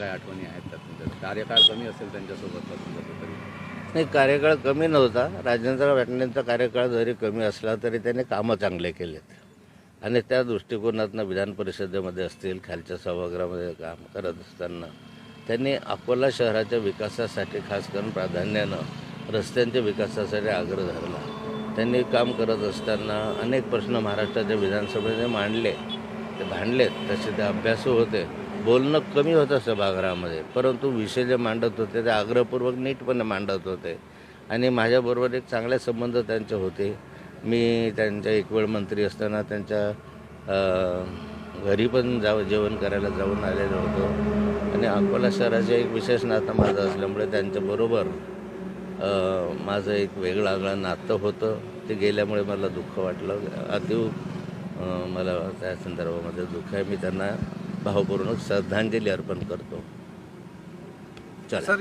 काय आठवणी आहेत त्यात तुमच्या? कार्यकाळ कमी असेल त्यांच्यासोबतचा तुमचा तरी नाही कार्यकाळ कमी नव्हता. राजेंद्र वाटणेंचा कार्यकाळ जरी कमी असला तरी त्यांनी कामं चांगले केलेत. आणि त्या दृष्टिकोनातनं विधान परिषदेमध्ये असतील खालच्या सभागृहामध्ये काम करत असताना त्यांनी अकोला शहराच्या विकासासाठी खास करून प्राधान्यानं रस्त्यांच्या विकासासाठी आग्रह धरला. त्यांनी काम करत असताना अनेक प्रश्न महाराष्ट्राच्या विधानसभेने मांडले. ते भांडलेत. तसे ते अभ्यासू होते. बोलणं कमी होतं सभागृहामध्ये परंतु विषय जे मांडत होते ते आग्रहपूर्वक नीटपणे मांडत होते. आणि माझ्याबरोबर एक चांगले संबंध त्यांचे होते. मी त्यांच्या एक वेळ मंत्री असताना त्यांच्या घरी पण जाव जेवण करायला जाऊन आलेलो होतो. आणि अकोला शहराचे एक विशेष नातं माझं असल्यामुळे त्यांच्याबरोबर माझं एक वेगळं आगळं नातं होतं. ते गेल्यामुळे मला दुःख वाटलं. अतिव मला त्या संदर्भामध्ये दुःख आहे. मी त्यांना भावपूर्ण श्रद्धांजली अर्पण करतो. चला.